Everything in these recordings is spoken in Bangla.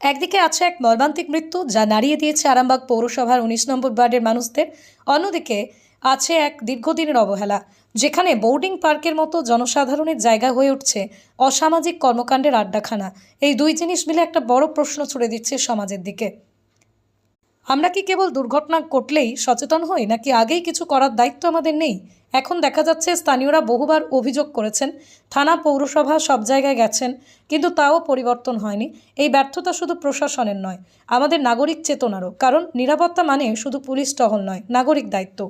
একদিকে আছে এক মর্মান্তিক মৃত্যু যা নাড়িয়ে দিয়েছে আরামবাগ পৌরসভার উনিশ নম্বর ওয়ার্ডের মানুষদের। অন্যদিকে আছে এক দীর্ঘদিনের অবহেলা, যেখানে বোর্ডিং পার্কের মতো জনসাধারণের জায়গা হয়ে উঠছে অসামাজিক কর্মকাণ্ডের আড্ডাখানা। এই দুই জিনিস মিলে একটা বড় প্রশ্ন ছুড়ে দিচ্ছে সমাজের দিকে। আমরা কি কেবল দুর্ঘটনা ঘটলেই সচেতন হই, নাকি আগেই কিছু করার দায়িত্ব আমাদের নেই? এখন দেখা যাচ্ছে স্থানীয়রা বহুবার অভিযোগ করেছেন, থানা, পৌরসভা সব জায়গায় গেছেন, কিন্তু তাও পরিবর্তন হয়নি। এই ব্যর্থতা শুধু প্রশাসনের নয়, আমাদের নাগরিক চেতনারও, কারণ নিরাপত্তা মানে শুধু পুলিশ টহল নয়, নাগরিক দায়িত্ব।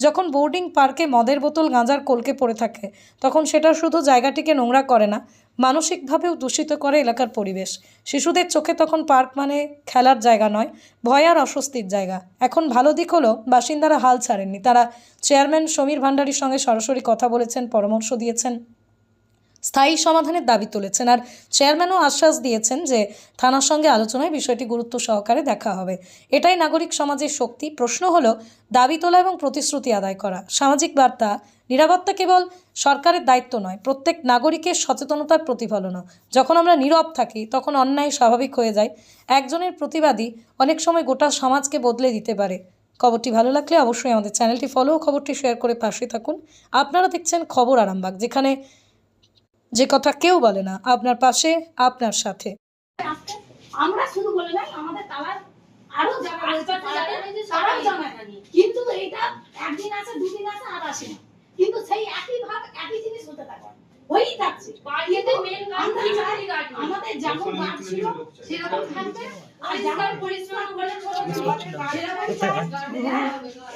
যখন বোর্ডিং পার্কে মদের বোতল গাঁজার কলকে পড়ে থাকে, তখন সেটা শুধু জায়গাটিকে নোংরা করে না মানসিকভাবেও দূষিত করে এলাকার পরিবেশ। শিশুদের চোখে তখন পার্ক মানে খেলার জায়গা নয়, ভয় আর অস্বস্তির জায়গা। এখন ভালো দিক হলো বাসিন্দারা হাল ছাড়েননি। তারা চেয়ারম্যান সমীর ভান্ডারীর সঙ্গে সরাসরি কথা বলেছেন, পরামর্শ দিয়েছেন। স্থায়ী সমাধানের দাবি তুলেছেন আর চেয়ারম্যানও আশ্বাস দিয়েছেন যে থানার সঙ্গে আলোচনায় বিষয়টি গুরুত্ব সহকারে দেখা হবে। এটাই নাগরিক সমাজের শক্তি। প্রশ্ন হলো, দাবি তোলা এবং প্রতিশ্রুতি আদায় করা। সামাজিক বার্তা, নিরাপত্তা কেবল সরকারের দায়িত্ব নয়, প্রত্যেক নাগরিকের সচেতনতার প্রতিফলনও। যখন আমরা নীরব থাকি, তখন অন্যায় স্বাভাবিক হয়ে যায়। একজনের প্রতিবাদী অনেক সময় গোটা সমাজকে বদলে দিতে পারে। খবরটি ভালো লাগলে অবশ্যই আমাদের চ্যানেলটি ফলো খবরটি শেয়ার করে পাশে থাকুন। আপনারা দেখছেন খবর আরামবাগ, যেখানে যে কথা কেউ বলে না আপনার পাশে আপনার সাথে। আমরা শুধু বলে নাই আমাদের তালার আরও রয়েছে তারাও জানায় কিন্তু এইটা একদিন আছে দুদিন আছে আর আসে না। কিন্তু সেই একই ভাব একই জিনিস হতে থাকে। হয়েই থাকছে। বাড়িতে মেন আমাদের যেমন ছিল সেরকম থাকবে। আর যেমন পরিষ্কার করে সেরকম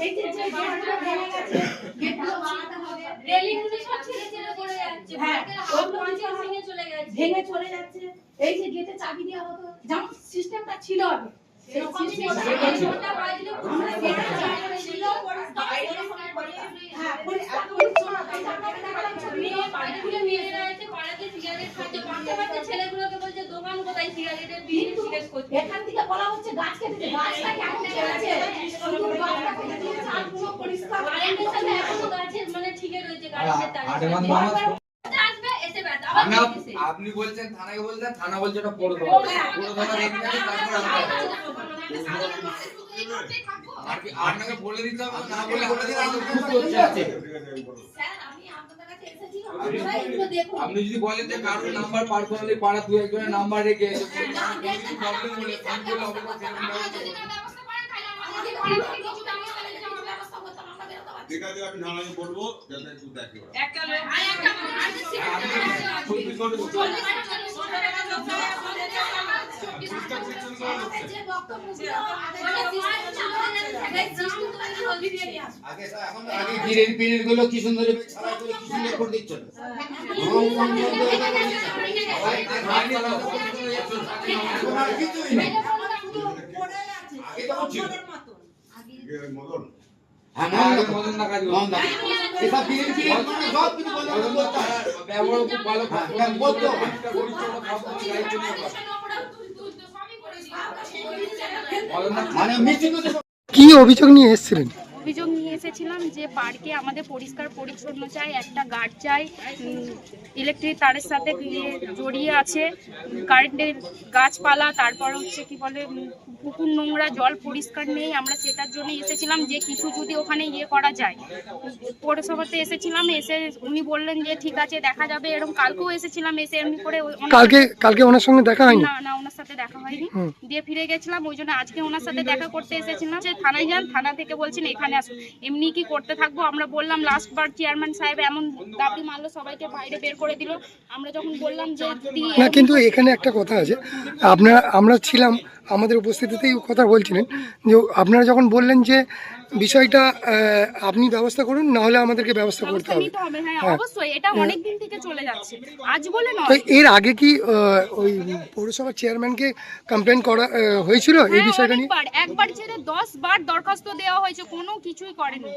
এই যে যে গেটগুলো ভেঙে গেছে সব ছেড়ে ছেড়ে পড়ে যাচ্ছে হ্যাঁ, ভেঙে চলে গেছে ভেঙে চলে যাচ্ছে এই যে গেটে চাবি দেওয়া হতো যেমন সিস্টেমটা ছিল আগে হ্যাঁ ছেলেগুলোকে বলছে দোকান কোথায় সিগারেটের বিড়ি জিজ্ঞেস করছে এখান থেকে বলা হচ্ছে গাছ কেটে গাছটা কেমন পরিষ্কার আপনি বলছেন থানাকে বলছেন থানা বলছে ওটা পড়ে দেবো আপনাকে বলে দিতে হবে না বলে বলে আপনি যদি বলেন যে কারোর নাম্বার পার্সোনালি পাড়া দু একজনের নাম্বার রেখে প্রবলেম হলে ফোন করলে হবে না, সেরকম ব্যবস্থা করতে হবে। ঠিক আছে আমি থানায় বলব যাতে একটু দেখে ওরা। একটা লোক- কি অভিযোগ নিয়ে এসেছিলেন? অভিযোগ নিয়ে এসেছিলাম যে পার্কে আমাদের পরিষ্কার পরিচ্ছন্ন চাই একটা গার্ড চাই ইলেকট্রিক তারের সাথে জড়িয়ে আছে কারেন্টের গাছপালা তারপর হচ্ছে কি বলে পুকুর নোংরা জল পরিষ্কার নেই আমরা সেটার জন্য এসেছিলাম যে কিছু যদি ওখানে ইয়ে করা যায়। পৌরসভাতে এসেছিলাম এসে উনি বললেন যে ঠিক আছে দেখা যাবে এরকম কালকেও এসেছিলাম এসে এমনি করে কালকে কালকে ওনার সঙ্গে দেখা হয়নি? না না ওনার সাথে দেখা হয়নি। দিয়ে ফিরে গেছিলাম ওই জন্য আজকে ওনার সাথে দেখা করতে এসেছিলাম যে থানায় যান থানা থেকে বলছেন এখানে আসুন। এমনি কি করতে থাকব? আমরা বললাম লাস্টবার চেয়ারম্যান সাহেব এমন দাবি মারলো, সবাইকে বাইরে বের করে দিল। আমরা যখন বললাম যে না, কিন্তু এখানে একটা কথা আছে। আপনারা, আমরা ছিলাম, আমাদের উপস্থিতিতেই কথা বলছিলেন। যে আপনারা যখন বললেন যে বিষয়টা আপনি ব্যবস্থা করুন না হলে আমাদেরকে ব্যবস্থা করতে হবে। নিতে। অবশ্যই এটা অনেক দিন থেকে চলে যাচ্ছে। আজ বলে তো এর আগে কি ওই পৌরসভার চেয়ারম্যানকে কমপ্লেন করা হয়েছিল এই হ্যাঁ বিষয়টা নিয়ে? একবার ছেড়ে দশ বার দরখাস্ত দেওয়া হয়েছে কোনো কিছুই করেনি।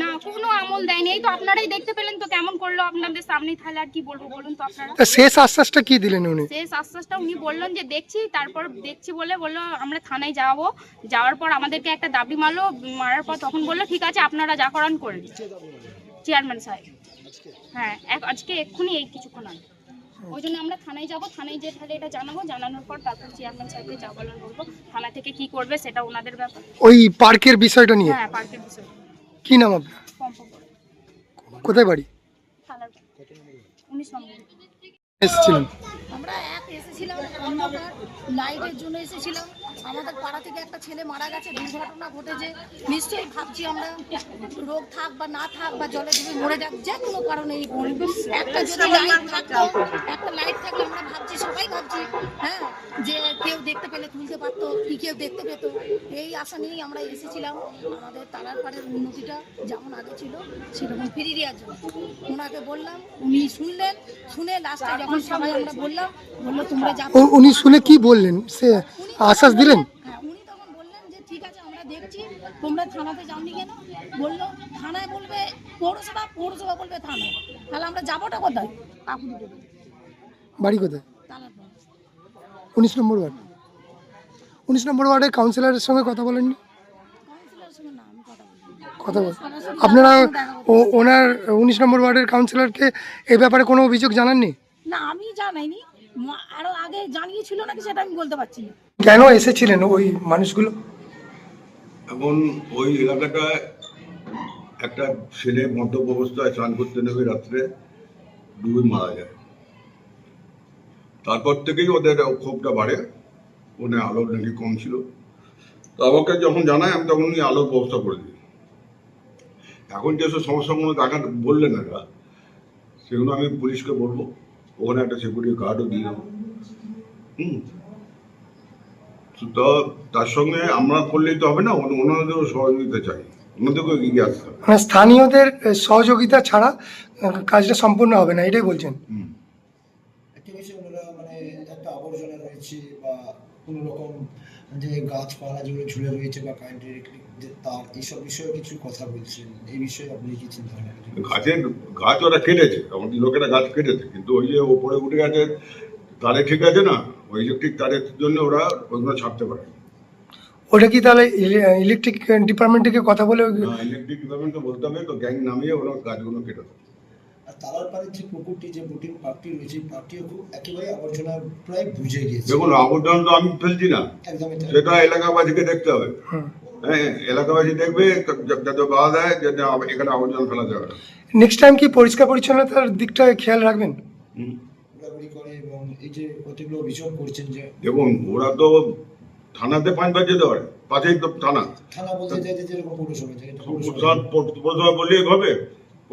না কোনো আমল দেয়নি। এই তো আপনারাই দেখতে পেলেন তো কেমন করল আপনাদের সামনেই তাহলে আর কি বলব বলুন তো আপনারা? শেষ আশ্বাসটা কি দিলেন উনি? শেষ আশ্বাসটা উনি বললেন যে দেখছি তারপর দেখছি বলে বলল আমরা থানায় যাব। যাওয়ার পর আমাদেরকে একটা দাবি মারলো মারার পর তখন বলল ঠিক আছে আপনারা যা করান করেন চেয়ারম্যান সাহেব। হ্যাঁ এক- আজকে এক্ষুনি এই কিছুক্ষণ আগে। ওই জন্য আমরা থানায় যাব থানায় যে তাহলে এটা জানাব জানানোর পর তারপর চেয়ারম্যান সাহেবকে যা বলার বলব। থানা থেকে কি করবে সেটা ওনাদের ব্যাপার। ওই পার্কের বিষয়টা নিয়ে? হ্যাঁ পার্কের বিষয়। কি নাম আপনার? কোথায় বাড়ি? থানার উনিশ নম্বর এসেছিলেন। আমরা এক এসেছিলাম লাইটের জন্য এসেছিলাম। আমাদের পাড়া থেকে একটা ছেলে মারা গেছে দুর্ঘটনা ঘটেছে। নিশ্চয়ই ভাবছি আমরা রোগ থাক বা না থাক বা জলে ডুবে মরে যাক যে কোনো কারণে এই একটা যদি লাইট থাকতো একটা লাইট থাকলে আমরা ভাবছি সবাই ভাবছি হ্যাঁ যে কেউ দেখতে পেলে তুলতে পারতো কি কেউ দেখতে পেতো। এই আশা নিয়েই আমরা এসেছিলাম। আমাদের তালার পাড়ের উন্নতিটা যেমন আগে ছিল সেরকম ফিরিয়ে দেওয়ার জন্য। ওনাকে বললাম উনি শুনলেন শুনে লাস্টে যখন সবাই আমরা বললাম বলল তোমরা যা উনি শুনে কি বললেন সে আশ্বাস দিলেন? হ্যাঁ উনি তখন বললেন যে ঠিক আছে আমরা দেখছি তোমরা থানাতে যাওনি কেন? বলল থানায় বলবে পৌরসভা পৌরসভা বলবে থানায়। তাহলে আমরা যাবোটা কোথায়? কাকুরি দেবে বাড়ি কোথায়? তালার উনিশ নম্বর ওয়ার্ড। উনিশ নম্বর ওয়ার্ডের কাউন্সিলরের সঙ্গে কথা বলেননি? কাউন্সিলরের সঙ্গে না আমি কথা বলি কথা বল আপনারা ও- ওনার উনিশ নম্বর ওয়ার্ডের কাউন্সিলরকে এ ব্যাপারে কোনো অভিযোগ জানাননি? না আমি জানাইনি। আরও আগে জানিয়েছিল নাকি সেটা আমি বলতে পারছি না। কেন এসেছিলেন ওই মানুষগুলো? এখন ওই এলাকাটায় একটা ছেলে মদ্যপ অবস্থায় স্নান করতে নেবে রাত্রে ডুবে মারা যায়। তারপর থেকেই ওদের ক্ষোভটা বাড়ে। ওনে আলোর নাকি কম ছিল। তো আমাকে যখন জানায় আমি তখন উনি আলোর ব্যবস্থা করে দিই। এখন যেসব সমস্যাগুলো দেখা বললেন এরা সেগুলো আমি পুলিশকে বলব। ওখানে একটা সিকিউরিটি গার্ডও দিয়ে দেবো হুম। তো তার সঙ্গে আমরা করলেই তো হবে না ওনাদেরও সহযোগিতা চাই। ওনাদেরকেও এগিয়ে আসতে হবে। মানে স্থানীয়দের সহযোগিতা ছাড়া কাজটা সম্পূর্ণ হবে না এটাই বলছেন। হুম। একটা বিষয় মানে একটা আবর্জনা রয়েছে বা কোনো রকম যে গাছপালা যেগুলো ঝুলে রয়েছে বা কারেন্টের যে তার এইসব বিষয়ে কিছু কথা বলছেন এই বিষয়ে আপনি কি চিন্তা ভাবনা করছেন? গাছের গাছ ওরা কেটেছে আমাদের লোকেরা গাছ কেটেছে কিন্তু ওই যে ওপরে উঠে গেছে তারে ঠিক আছে না? ওই ইলেকট্রিক তারের জন্য ওরা ওইগুলো ছাড়তে পারে। ওটা কি তাহলে ইলেকট্রিক ডিপার্টমেন্ট থেকে কথা বলে ইলেকট্রিক ডিপার্টমেন্টকে বলতে হবে তো গ্যাং নামিয়ে ওরা গাছগুলো কেটে দেবে আর তালার পাড়ের যে পুকুরটি যে বোটিং পার্কটি রয়েছে পার্কটিও খুব একেবারে আবর্জনা প্রায় বুঝে গিয়েছে। দেখুন আবর্জনা তো আমি ফেলছি না। একদমই তাই। সেটা এলাকাবাসীকে দেখতে হবে। হ্যাঁ। এলাকাবাসী দেখবে যাতে বাধা দেয় যাতে আব- এখানে আবর্জনা ফেলা যাবে না। নেক্সট টাইম কি পরিষ্কার পরিচ্ছন্নতার দিকটা খেয়াল রাখবেন? হুম। ঘোরাঘুরি করে এবং এই যে কতগুলো অভিযোগ করছেন যে দেখুন ওরা তো থানাতে পাঁচবার যেতে পারে পাশেই তো থানা। থানা বলতে যেরকম পৌরসভা জায়গাটা পৌরসভা হবে।